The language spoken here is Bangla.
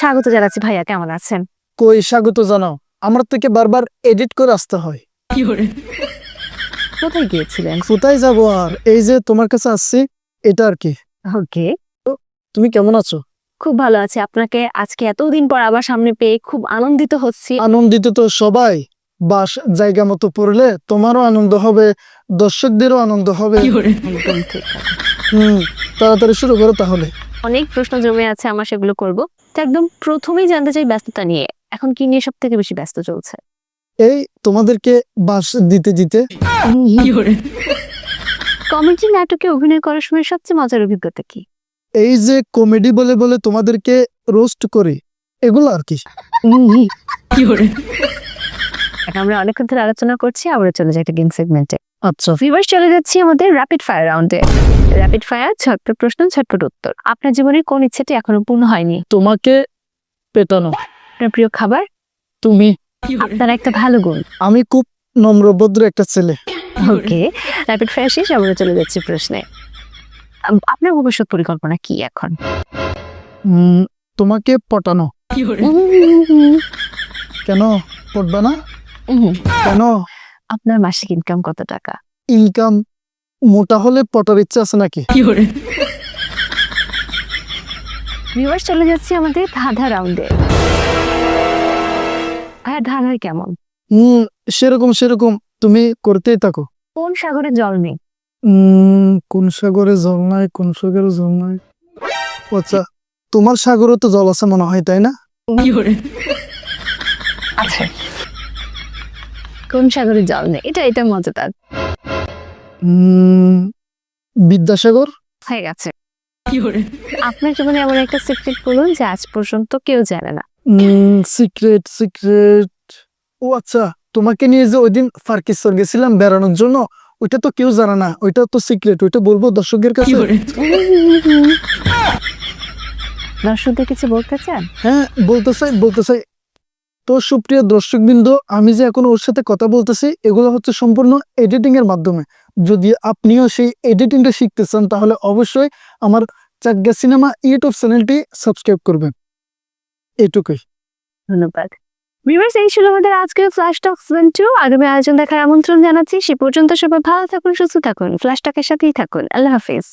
স্বাগত জানাচ্ছি ভাইয়া কেমন আছেন? কই স্বাগত জানাও। আমার থেকে বারবার এডিট করে আসতে হয়। কোথায় গিয়েছিলেন? কোথায় যাব আর? এই যে তোমার কাছে আসছি এটা আর কি। ওকে। তুমি কেমন আছো? খুব ভালো আছি। আপনাকে আজকে এতদিন পর আবার সামনে পেয়ে খুব আনন্দিত হচ্ছি। আনন্দিত তো সবাই। বাস জায়গা মতো পড়লে তোমারও আনন্দ হবে দর্শকদেরও আনন্দ হবে। হুম তাড়াতাড়ি শুরু করো তাহলে। অনেক প্রশ্ন জমে আছে আমার সেগুলো করব। তো একদম প্রথমেই জানতে চাই ব্যস্ততা নিয়ে। এখন কি নিয়ে সব থেকে বেশি ব্যস্ত চলছে? এই তোমাদেরকে বাস দিতে দিতে। কমেডি নাটকে অভিনয় করার সময় সবচেয়ে মজার অভিজ্ঞতা কি? এই যে কমেডি বলে বলে তোমাদেরকে রোস্ট করি এগুলো আর কি। এখন আমরা অনেকক্ষণ ধরে আলোচনা করছি আবার চলে যাই একটা গেম সেগমেন্টে আচ্ছা। ভিউয়ার্স চলে যাচ্ছি আমাদের র্যাপিড ফায়ার রাউন্ডে র্যাপিড ফায়ার ছোট্ট প্রশ্ন ছোট্ট উত্তর। আপনার জীবনের কোন ইচ্ছেটি এখনও পূর্ণ হয়নি? তোমাকে পেটানো। আপনার প্রিয় খাবার? তুমি। আপনার একটা ভালো গুণ। আমি খুব নম্রভদ্র একটা ছেলে। ওকে র্যাপিড ফায়ার শেষ আমরা চলে যাচ্ছি প্রশ্নে। আপনার ভবিষ্যৎ পরিকল্পনা কি এখন? উম, তোমাকে পটানো। কেন? পটবে না? কেন? আপনার মাসিক ইনকাম কত টাকা? ইনকাম মোটা হলে পটার ইচ্ছা আছে নাকি? ভিউয়ার্স চলে যাচ্ছি আমাদের ধাঁধা রাউন্ডে হ্যাঁ ধাঁধায় কেমন? হুম সেরকম সেরকম। তুমি করতেই থাকো। কোন সাগরে জল নেই? উম, কোন সাগরে জল নাই কোন সাগরে জল নাই? আচ্ছা তোমার সাগরে তো জল আছে মনে হয় তাই না? আছে কোন সাগরে জল নেই? এটা এটা মজাদার। বিদ্যাসাগর? হয়ে গেছে। আপনার জীবনে এমন একটা সিক্রেট বলুন যে আজ পর্যন্ত কেউ জানে না। সিক্রেট সিক্রেট ও আচ্ছা তোমাকে নিয়ে যে ওইদিন ফার্কিস্তর গেছিলাম বেড়ানোর জন্য ওইটা তো কেউ জানে না। ওইটা তো সিক্রেট ওইটা বলব দর্শকের কাছে। দর্শকদের কিছু বলতে চান? হ্যাঁ বলতে চাই বলতে চাই। তো সুপ্রিয় দর্শকবৃন্দ, আমি যে এখন ওর সাথে কথা বলতেছি, এগুলো হচ্ছে সম্পূর্ণ এডিটিং এর মাধ্যমে। যদি আপনিও সেই এডিটিংটা শিখতে চান, তাহলে অবশ্যই আমার চাকগা সিনেমা ইউটিউব চ্যানেলটি সাবস্ক্রাইব করবেন। এটুকুই। ধন্যবাদ। ভিউয়ার্স, এই ছিল আমাদের আজকের ফ্ল্যাশ টক সিজন টু আগামী আয়োজন দেখার আমন্ত্রণ জানাচ্ছি। সে পর্যন্ত সবাই ভালো থাকুন, সুস্থ থাকুন। ফ্ল্যাশ টকের সাথেই থাকুন। আল্লাহ হাফিজ।